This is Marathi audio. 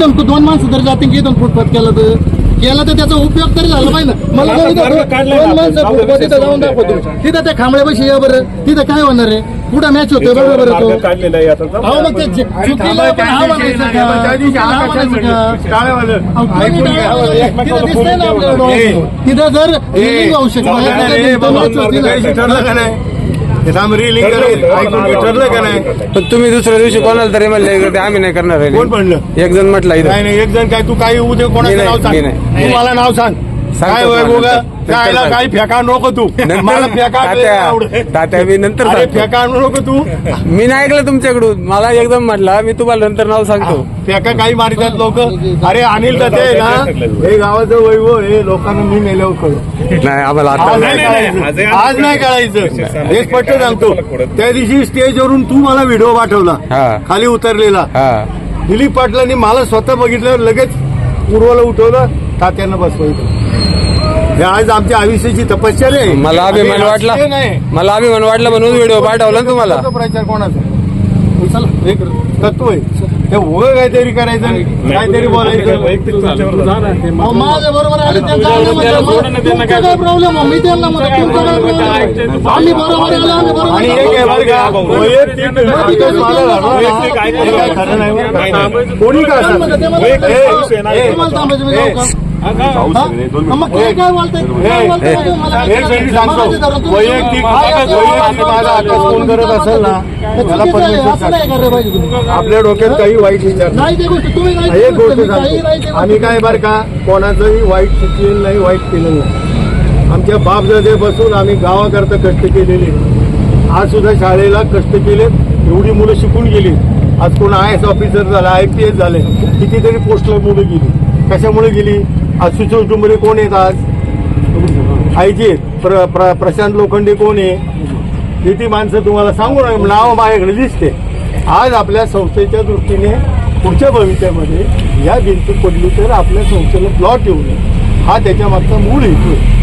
इथून दोन माणसं तरी जातील की फुटपाथ केलं तर? केला तर त्याचा उपयोग तरी झाला पाहिजे ना. मला जाऊ दोन माणसं तिथं जाऊन दाखवतो तिथं त्या खांबळ्यापाशी या बरं. तिथं काय होणार आहे? कुठं मॅच होतोय? बरोबर अहो मग ते जे- चुकीला पण हा म्हणायचं का? चुकीला हा म्हणायचं का? अहो, तुम्ही काय म्हणाले? तिथं दिसतंय ना आपल्याला डोळ्यासमोर. तिथं जर होऊ शकत. नाही, तर match होती ना. ठरलं का नाही? हे ऐकून घे, ठरलं का नाही पण तुम्ही दुसऱ्या दिवशी कोणाला तरी म्हणले इकडे आम्ही नाही करणार आहे. कोण म्हणलं? एक जण म्हटलं इथं नाही नाही एक जण काय तू काही उद्या मी कोणाचं नाही, नाव सांग मी नाही. तू मला नाव सांग सांगतो काय गोगा नंतर. काही फेका नको तू. मला फेका. तात्या मी नंतर अरे. फेका नको तू. मी नाही ऐकलं तुमच्याकडून. मला एकदम म्हटलं मी तुम्हाला नंतर नाव सांगतो. फेका काही मारतात लोक. अरे अनिल तर ते ना हे गावाचं वैभव हे लोकांना मी नेल्यावर कळलं. नाही आम्हाला आता आज नाही. कळायचं. आज नाही कळायचं. हे स्पष्ट सांगतो. त्या दिवशी स्टेजवरून तू मला व्हिडिओ पाठवला. हा. खाली उतरलेला. दिलीप पाटलांनी मला स्वतः बघितल्यावर लगेच पूर्वाला उठवलं. तात्यांना बसवायचं. हे आज आमच्या आयुष्याची तपश्चर्या आहे. मला अभिमान वाटला. नाही. मला अभिमान वाटला म्हणून व्हिडिओ पाठवला ना तुम्हाला. तो प्रचार कोणाचा चला तत्व आहे. ते उगं काहीतरी करायचं काहीतरी बोलायचं. माझ्या बरोबर आले त्यांचं म्हणजे काय प्रॉब्लेम मी त्यांना म्हणतो तुमचा काय प्रॉब्लेम आम्ही बरोबर आलो आम्ही हे काय. कोणी थांबायचं? हा, हा? मग काय काय बोलताय? म्हणजे वैयक्तिक माझा आकाश फोन करत असेल ना त्याला परमिशन असं नाही करायला पाहिजे तुम्ही. आपल्या डोक्यात काही वाईट विचार नाही. नाही ते गोष्ट तुम्ही नाही एक गोष्ट मी काही नाही ते सांगतो गोष्ट. आम्ही काय बरं का कोणाचंही वाईट शिकलेलं नाही वाईट केलं नाही. आमच्या बापदादे बसून आम्ही गावाकरता कष्ट केलेले. आज सुद्धा शाळेला कष्ट केले एवढी मुलं शिकून गेली. आज कोण आय एस ऑफिसर झाला आय पी एस झाले कितीतरी पोस्टला मुलं गेली. कशामुळे गेली? आज सुचवटूमध्ये कोण आहेत आज? आयजी आहेत. प्र, प्र, प्रशांत लोखंडे कोण आहे? किती माणसं तुम्हाला सांगू नये नाव माझ्याकडे दिसते. आज आपल्या संस्थेच्या दृष्टीने पुढच्या भविष्यामध्ये या भिंती पडली तर आपल्या संस्थेला प्लॉट येऊ नये. हा त्याच्यामागचा मूळ हेतू आहे.